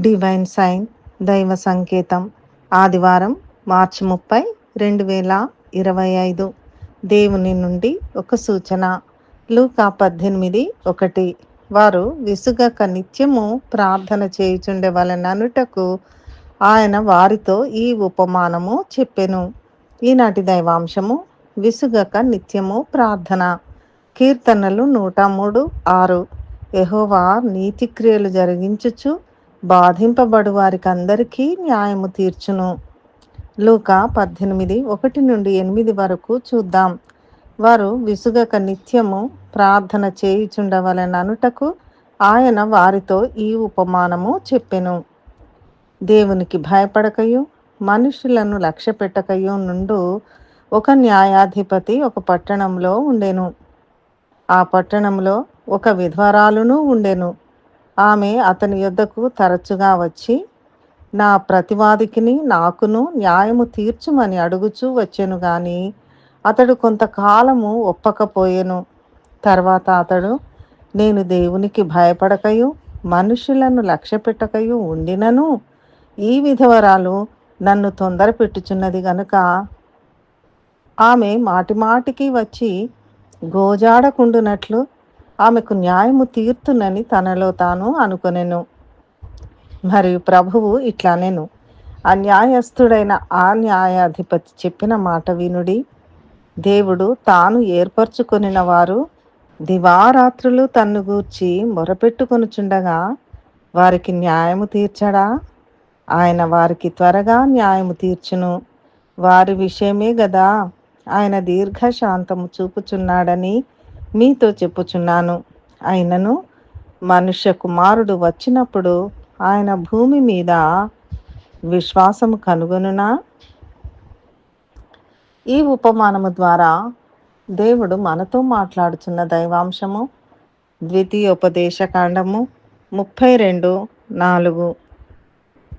Divine sign దైవ సంకేతం ఆదివారం మార్చి ముప్పై రెండు వేల ఇరవై ఐదు. దేవుని నుండి ఒక సూచన. లూకా పద్దెనిమిది ఒకటి. వారు విసుగక నిత్యము ప్రార్థన చేయుచుండే అనుటకు ఆయన వారితో ఈ ఉపమానము చెప్పెను. ఈనాటి దైవాంశము విసుగక నిత్యము ప్రార్థన. కీర్తనలు నూట మూడు ఆరు. యహోవా నీతిక్రియలు జరిగించుచు బాధింపబడు వారికి అందరికీ న్యాయము తీర్చును. లూక పద్దెనిమిది ఒకటి నుండి ఎనిమిది వరకు చూద్దాం. వారు విసుగక నిత్యము ప్రార్థన చేయుచుండవలననుటకు ఆయన వారితో ఈ ఉపమానము చెప్పెను. దేవునికి భయపడకయు మనుషులను లక్ష్య పెట్టకయు నుండు ఒక న్యాయాధిపతి ఒక పట్టణంలో ఉండెను. ఆ పట్టణంలో ఒక విధ్వరాలును ఉండెను. ఆమె అతని యొద్దకు తరచుగా వచ్చి నా ప్రతివాదికిని నాకును న్యాయము తీర్చుమని అడుగుచూ వచ్చెను గాని అతడు కొంతకాలము ఒప్పకపోయెను. తర్వాత అతడు నేను దేవునికి భయపడకయు మనుషులను లక్ష్యపెట్టకయు ఉండినను. ఈ విధవరాలు నన్ను తొందర పెట్టుచున్నది గనుక ఆమె మాటిమాటికి వచ్చి గోజాడకుండునట్లు ఆమెకు న్యాయము తీర్తునని తనలో తాను అనుకొనెను. మరియు ప్రభువు ఇట్లానెను అన్యాయస్థుడైన ఆ న్యాయాధిపతి చెప్పిన మాట వినుడి. దేవుడు తాను ఏర్పరచుకొనిన వారు దివారాత్రులు తన్ను గూర్చి మొరపెట్టుకొనుచుండగా వారికి న్యాయము తీర్చడా? ఆయన వారికి త్వరగా న్యాయము తీర్చును. వారి విషయమే గదా ఆయన దీర్ఘశాంతము చూపుచున్నాడని మీతో చెప్పుచున్నాను. అయినను మనుష్య కుమారుడు వచ్చినప్పుడు ఆయన భూమి మీద విశ్వాసము కనుగొనునా? ఈ ఉపమానము ద్వారా దేవుడు మనతో మాట్లాడుచున్న దైవాంశము ద్వితీయోపదేశకాండము ముప్పై రెండు నాలుగు.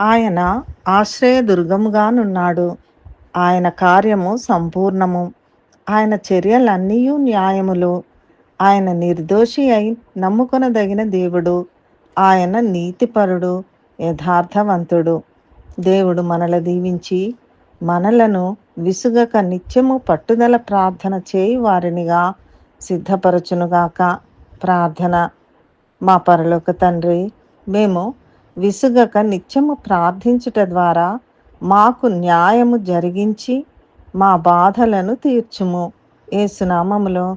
ఆయన ఆశ్రయదుర్గముగానున్నాడు. ఆయన కార్యము సంపూర్ణము. ఆయన చర్యలన్నీ న్యాయములు. ఆయన నిర్దోషి అయి నమ్ముకొనదగిన దేవుడు. ఆయన నీతిపరుడు యథార్థవంతుడు. దేవుడు మనల దీవించి మనలను విసుగక నిత్యము పట్టుదల ప్రార్థన చేయి వారినిగా సిద్ధపరచునుగాక ప్రార్థన. మా పరలోక తండ్రి మేము విసుగక నిత్యము ప్రార్థించుట ద్వారా మాకు న్యాయము జరిగించి మా బాధలను తీర్చుము. ఏసునామములో